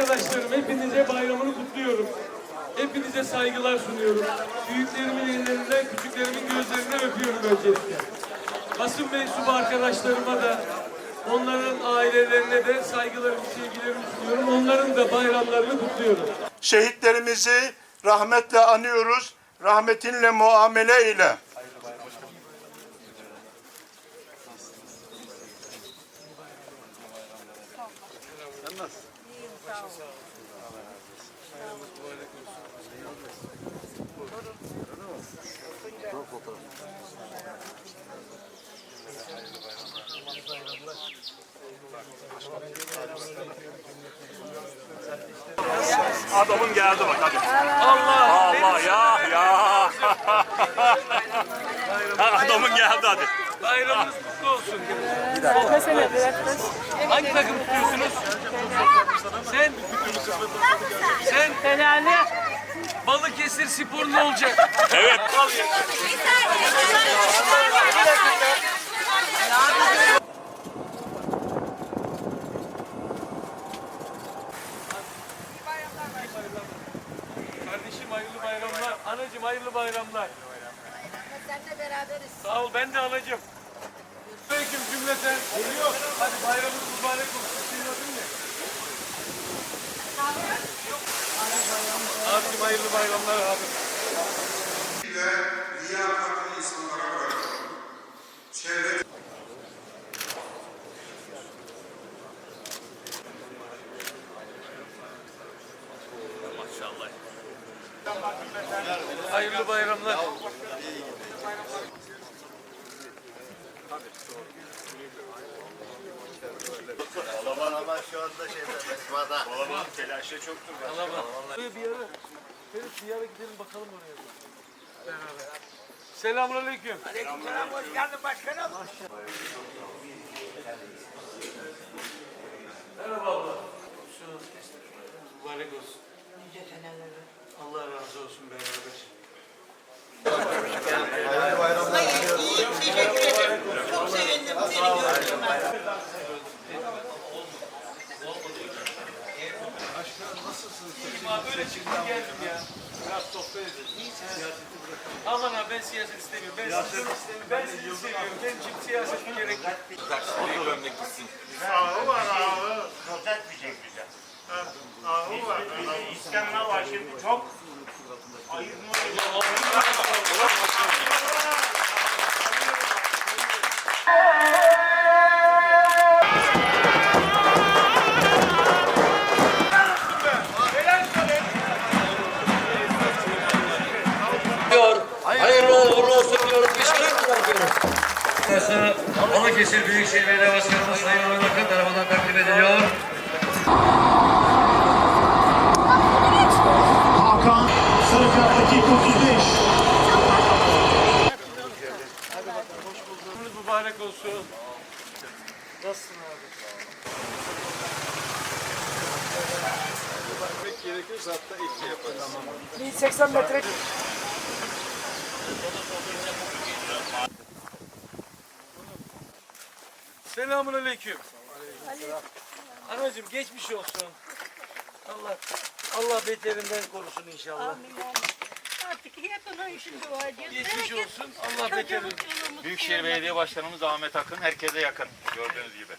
arkadaşlarım hepinize bayramını kutluyorum. Hepinize saygılar sunuyorum. Büyüklerimin ellerinden, küçüklerimin gözlerinden öpüyorum öncelikle. Basın mensubu arkadaşlarıma da, onların ailelerine de saygılarımı, sevgilerimi sunuyorum. Onların da bayramlarını kutluyorum. Şehitlerimizi rahmetle anıyoruz, rahmetinle muamele ile. Eyle. Adamın geldi bak hadi. Allah! Allah ya ya. Adamın geldi hadi. Bayramınız kutlu olsun. Hangi takım tutuyorsunuz? Sen? Sen? Helali. Balıkesir Spor ne olacak? Evet. Kardeşim hayırlı bayramlar. Anacığım hayırlı bayramlar. Seninle beraberiz. Sağ ol ben de anacığım. Aleyküm cümleten. Geliyor. Hadi bayramınız mübarek olsun. Adın ne? Abicim hayırlı bayramlar abi. ve liyakatli insanlara bırakın. Çevre Hayırlı bayramlar. Aman aman şu anda şeyde Mesva'da. Baba telaşı çoktur. Tamam. Böyle bir ara, Ferit bir ara gidelim bakalım oraya. Beraber. Selamünaleyküm. Aleykümselam hoş geldin başkanım. Merhaba abla. Şu mübarek olsun. Allah razı olsun beraber. Abi böyle çıktım geldim ya. Biraz sohbet edelim. Siyaseti bırakalım. Aman abi ben siyaset istemiyorum. Ben sizi, ben sizi seviyorum. Benim için siyaset gerek yok. Ahı var ahı. Söz etmeyecek bize. Ahı var. İskender var şimdi çok. Ayırma. diyor. Balıkesir Büyükşehir Belediye Başkanımız Sayın Orhan Akın tarafından takdim ediliyor. Hakan Sarıkaya'daki 35. Gününüz mübarek olsun. Nasılsın abi? gerekirse hatta iki yaparız. 1080 metre. Selamünaleyküm. Anacığım geçmiş olsun. Allah Allah beterinden korusun inşallah. Artık yakına işin dua edin. Geçmiş olsun. Allah beterinden. Büyükşehir Belediye Başkanımız Ahmet Akın herkese yakın gördüğünüz gibi.